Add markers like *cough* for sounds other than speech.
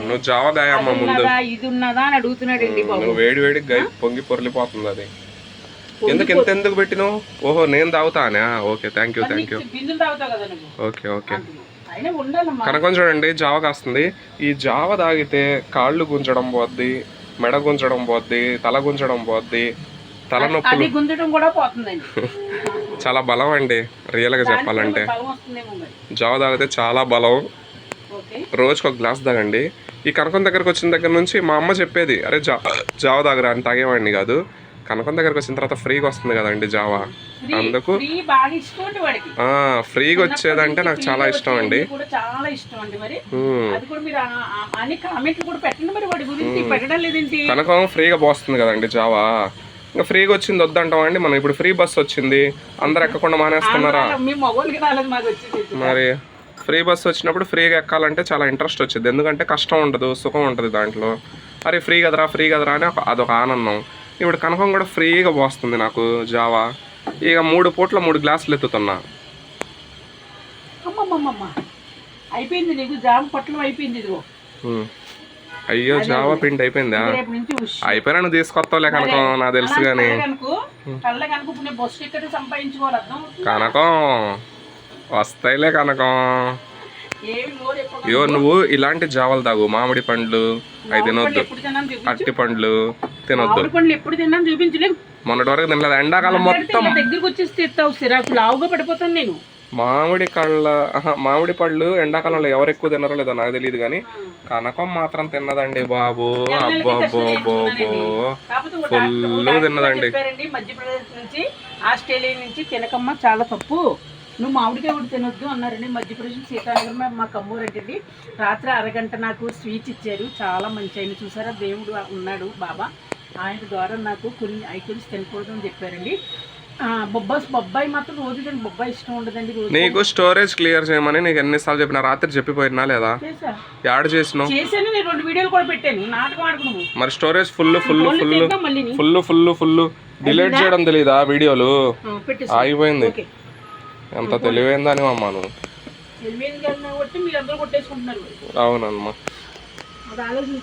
నువ్వు జావ దాయమ్మ అది ముందు. ఇది ఉన్నదా అని అడుగుతున్నాడండి బాబు. నువ్వు వేడి వేడి గై పొంగి పొరలిపోతుంది అది. ఎందుకు ఎంత ఎందుకు పెట్టినావు? ఓహో నేను తాగుతానా. Okay thank you thank you బిందులు తాగుతావు కదా నువ్వు. Okay okay. అయినా ఉండాలమ్మా. కనకం చూడండి జావ కాస్తుంది. ఈ జావ తాగితే కాళ్ళు గుంజడం పోద్ది మెడ గుంజడం పోద్ది తల గుంజడం పోద్ది తలనొప్పులు. అది గుంజడం కూడా పోతుందండి. *laughs* చాలా బలం అండి రియల్గా చెప్పాలంటే. బలం వస్తుందేమో మరి. జావ తాగితే చాలా బలం. రోజుకి ఒక గ్లాస్ తాగండి. ఈ కనకం దగ్గరకు వచ్చిన దగ్గర నుంచి మా అమ్మ చెప్పేది అరే జా జావ తాగరా అని తాగేవాడిని కాదు. కనకం దగ్గరకు వచ్చిన తర్వాత ఫ్రీగా వస్తుంది కదండి జావా. అందుకు ఫ్రీగా వచ్చేదంటే నాకు చాలా ఇష్టం అండి. కనకం ఫ్రీగా పోస్తుంది కదండి జావా. ఇంకా ఫ్రీగా వచ్చింది వద్దంటాం అండి? మనం ఇప్పుడు ఫ్రీ బస్ వచ్చింది. అందరు ఎక్కకుండా మానేస్తున్నారా? మరి? ఫ్రీ బస్ వచ్చినప్పుడు ఫ్రీగా ఎక్కాలంటే చాలా ఇంట్రెస్ట్ వచ్చింది. ఎందుకంటే కష్టం ఉండదు సుఖం ఉంటుంది దాంట్లో. అరే ఫ్రీ కదరా ఫ్రీ కదరా అని అదొక ఆనందం. ఇప్పుడు కనకం కూడా ఫ్రీగా పోస్తుంది నాకు జావా. ఇక మూడు పూట్ల మూడు గ్లాసులు ఎత్తుతున్నా. అయిపోయింది నీకు? జామ పట్లం అయిపోయింది ఇదిగో. అయ్యో జావా పిండి అయిపోయిందా. అయిపోయినా నువ్వు తీసుకొస్తావులే కనకం నాకు తెలుసు కానీ కనుక. వస్తాయిలే కనకం. అయ్యో నువ్వు ఇలాంటి జావలు తాగు. మామిడి పండ్లు అవి తినొద్దు. అట్టి పండ్లు తినొద్దు. ఆవిడ పండ్లు ఎప్పుడు తిన్నాను చూపించలేదు మొన్నటి వరకు తినలేదు. ఎండాకాలం మొత్తం దగ్గరికి వచ్చేసి తెస్తావు సిరాకు. లావుగా పడిపోతాను నేను. మామిడి కళ్ళ మామిడి పళ్ళు ఎండాకాలంలో ఎవరు ఎక్కువ తినరో లేదో నాకు తెలియదు కానీ కనకం మాత్రం తిన్నదండి బాబు. అబ్బో అబ్బో అబ్బో అబ్బో కాకపోతే ఒక Full డాక్టర్- ఒక డాక్టర్ తిన్నదండి. చెప్పారండి మధ్యప్రదేశ్ నుంచి ఆస్ట్రేలియా నుంచి తినకమ్మ చాలా తప్పు. నువ్వు మామిడికాయ కూడా తినొద్దు అన్నారండి మధ్యప్రదేశ్ సీతానగర్ మా- మా కమ్మూరంటండి రాత్రి అరగంట నాకు స్వీట్స్ ఇచ్చారు. చాలా మంచి ఆయన చూసారా? దేవుడు ఉన్నాడు బాబా. ఆయన ద్వారా నాకు కొన్ని ఐటమ్స్ తినకూడదు అని చెప్పారండి. ఆ, బొబ్బాస్ బొబ్బాయి మాత్రం రోజు తిని. బొబ్బాయి ఇష్టం ఉండదండి నీకు స్టోరేజ్ క్లియర్ చేయమని నీకు ఎన్నిసార్లు చెప్పిన? రాత్రి చెప్పిపోయినా లేదా? యాడ్ చేసినావు. చేశాను. నేను రెండు వీడియోలు కూడా పెట్టాను. నాటకం ఆడుకు నువ్వు మరి storage full full full. Full full full delete చేయడం తెలీదా వీడియోలు? ఆగిపోయింది. ఎంత తెలివైందని అమ్మా నువ్వు మీరు అందరూ కొట్టేసుకుంటున్నారు అవునమ్మా. అది ఆలోచించి.